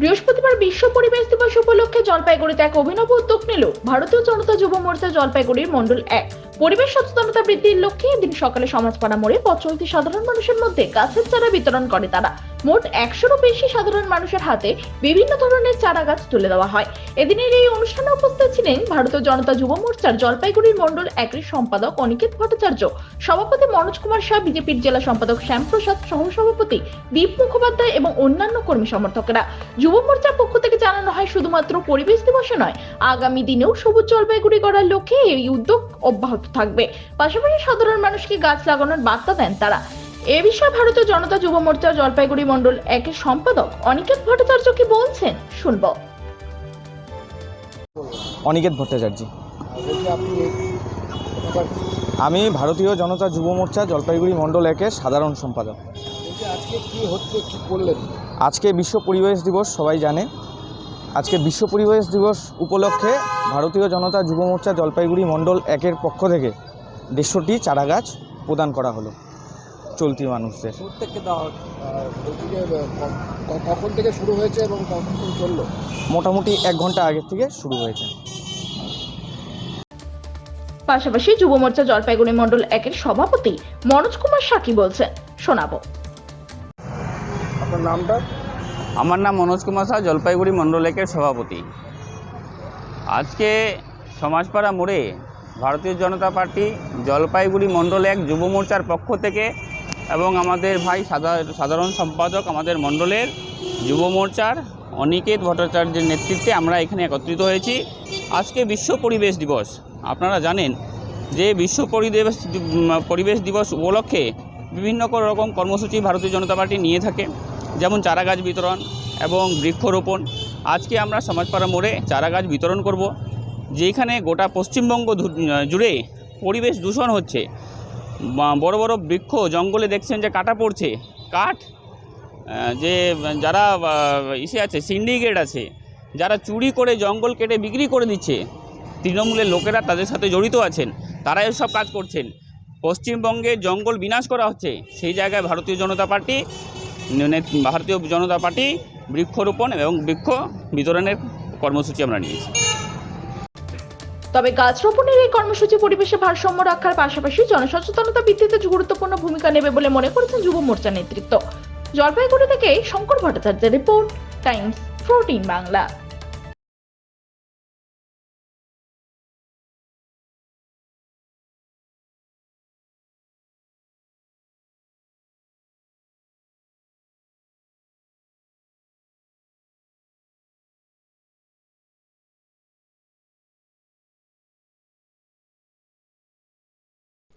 বৃহস্পতিবার বিশ্ব পরিবেশ দিবস উপলক্ষে জলপাইগুড়িতে এক অভিনব উদ্যোগ নিল ভারতীয় জনতা যুব মোর্চা জলপাইগুড়ির মন্ডল এক। পরিবেশ সচেতনতা বৃদ্ধির লক্ষ্যে এদিন সকালে সমাজপাড়া মোড়ে পথ চলতি সাধারণ মানুষের মধ্যে গাছের চারা বিতরণ করে তারা। মোট একশোরও বেশি সাধারণ মানুষের হাতে বিভিন্ন ধরনের চারা গাছ তুলে দেওয়া হয়। এদিনের এই অনুষ্ঠানে উপস্থিত ছিলেন ভারতীয় জনতা যুব মোর্চার জলপাইগুড়ির মন্ডল একের সম্পাদক অনিকেত ভট্টাচার্য। সভাপতি মনোজ কুমার শাহ, বিজেপির জেলা সম্পাদক শ্যামপ্রসাদ সহ সভাপতি দীপ মুখোপাধ্যায় এবং অন্যান্য কর্মী সমর্থকেরা। যুব মোর্চার পক্ষ থেকে জানানো হয়, শুধুমাত্র পরিবেশ দিবসে নয়, আগামী দিনেও সবুজ জলপাইগুড়ি করার লক্ষ্যে এই উদ্যোগ অব্যাহত থাকবে। পাশাপাশি সাধারণ মানুষকে গাছ লাগানোর বার্তা দেন তারা। এ বিষয়ে ভারতীয় জনতা যুব মোর্চা জলপাইগুড়ি মন্ডল একের সম্পাদক অনিকেত ভট্টাচার্য কি বলছেন, শুনব। অনিকেত ভট্টাচার্য? আমি ভারতীয় জনতা যুব মোর্চা জলপাইগুড়ি মণ্ডল একের সাধারণ সম্পাদক। আজকে বিশ্ব পরিবেশ দিবস, সবাই জানে। আজকে বিশ্ব পরিবেশ দিবস উপলক্ষে ভারতীয় জনতা যুব মোর্চা জলপাইগুড়ি মণ্ডল একের পক্ষ থেকে দেড়শোটি চারা গাছ প্রদান করা হলো। চলতি মানুষদের। কখন থেকে শুরু হয়েছে এবং কখন চলল? মোটামুটি এক ঘণ্টা আগের থেকে শুরু হয়েছে। পাশাপাশি যুব মোর্চা জলপাইগুড়ি মণ্ডল একের সভাপতি মনোজ কুমার শাহ কি বলছেন শোনাবো। আপনার নামটা? আমার নাম মনোজ কুমার শাহ জলপাইগুড়ি মণ্ডল একের সভাপতি। আজকে সমাজপাড়া মোড়ে ভারতীয় জনতা পার্টি জলপাইগুড়ি মণ্ডল এক যুব মোর্চার পক্ষ থেকে এবং আমাদের ভাই সাধা- সাধারণ সম্পাদক আমাদের মণ্ডলের যুব মোর্চার অনিকেত ভট্টাচার্যের নেতৃত্বে আমরা এখানে একত্রিত হয়েছি। আজকে বিশ্ব পরিবেশ দিবস। আপনারা জানেন যে বিশ্ব পরিবেশ পরিবেশ দিবস উপলক্ষে বিভিন্ন রকম কর্মসূচি ভারতীয় জনতা পার্টি নিয়ে থাকে, যেমন চারা গাছ বিতরণ এবং বৃক্ষরোপণ। আজকে আমরা সমাজপাড়া মোড়ে চারা গাছ বিতরণ করব, যেখানে গোটা পশ্চিমবঙ্গ জুড়ে পরিবেশ দূষণ হচ্ছে। বড় বড় বৃক্ষ জঙ্গলে দেখছেন যে কাটা পড়ছে, কাঠ যে যারা ইসে আছে সিন্ডিকেট আছে, যারা চুরি করে জঙ্গল কেটে বিক্রি করে দিচ্ছে, তৃণমূলের লোকেরা তাদের সাথে জড়িত আছেন তারা এসব কাজ করছেন। পশ্চিমবঙ্গে জঙ্গল বিনাশ করা হচ্ছে, সেই জায়গায় ভারতীয় জনতা পার্টি ভারতীয় জনতা পার্টি বৃক্ষরোপণ এবং বৃক্ষ বিতরণের কর্মসূচি আমরা নিয়েছি। তবে গাছ রোপণের এই কর্মসূচি পরিবেশে ভারসাম্য রাখার পাশাপাশি জনসচেতনতা বৃদ্ধিতে গুরুত্বপূর্ণ ভূমিকা নেবে বলে মনে করেছেন যুব মোর্চা নেতৃত্ব। জলপাইগুড়ি থেকে শঙ্কর ভট্টাচার্যের রিপোর্ট, টাইমস, ফোরটিন বাংলা।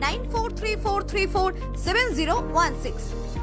9434347016.